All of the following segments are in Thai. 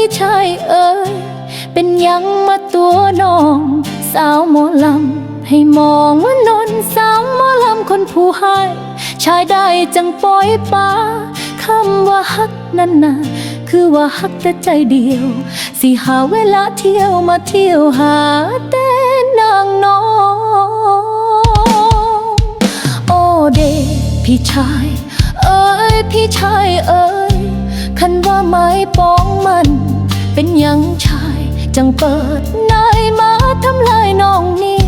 พี่ชายเอ๋ยเป็นยังมาตัวน้อง สาวหมอลำ ให้มองว่านนสาวหมอลำคนผู้ให้ชายได้จังปล่อยป้าคำว่าฮักนั่นนะคือว่าฮักแต่ใจเดียว สิหาเวลาเที่ยวมาเที่ยวหาแต่นางน้อง โอเดพี่ชาย เอ้ยพี่ชายเอ้ยคันว่าไม้ป้องมัน เป็นยังชาย จังเปิดนายมาทำลายน้องนี้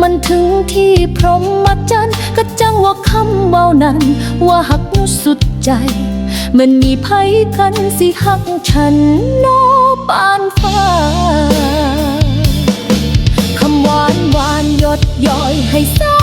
มันถึงที่พรหมาจันก็จังว่าคำเบานั้น ว่าหักนุสุดใจ มันมีไผกันสิหักฉันโนปานฟ้าคำหวานหวานยดย่อยให้สา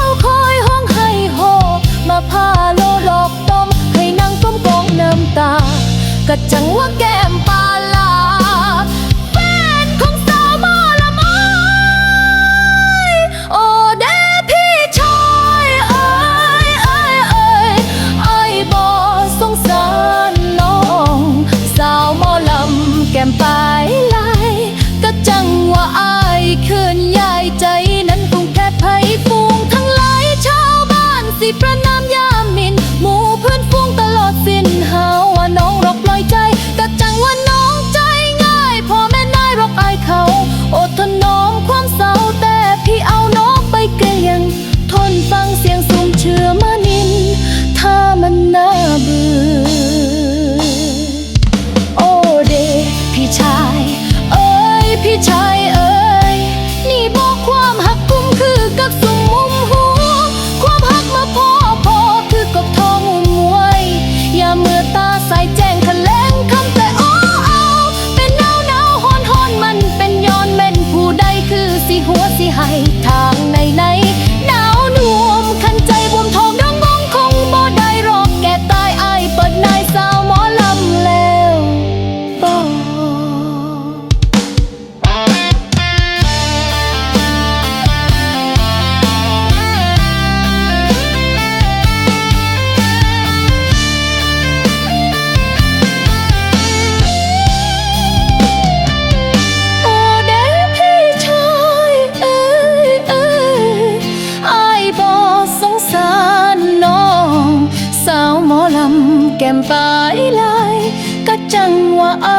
将我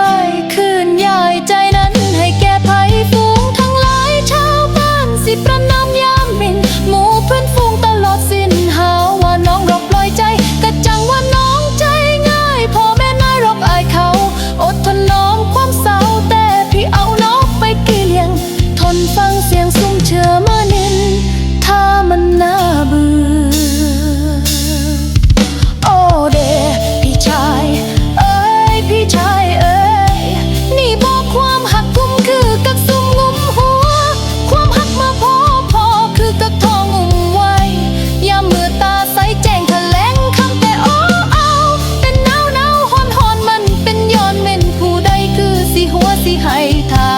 ให้ทาง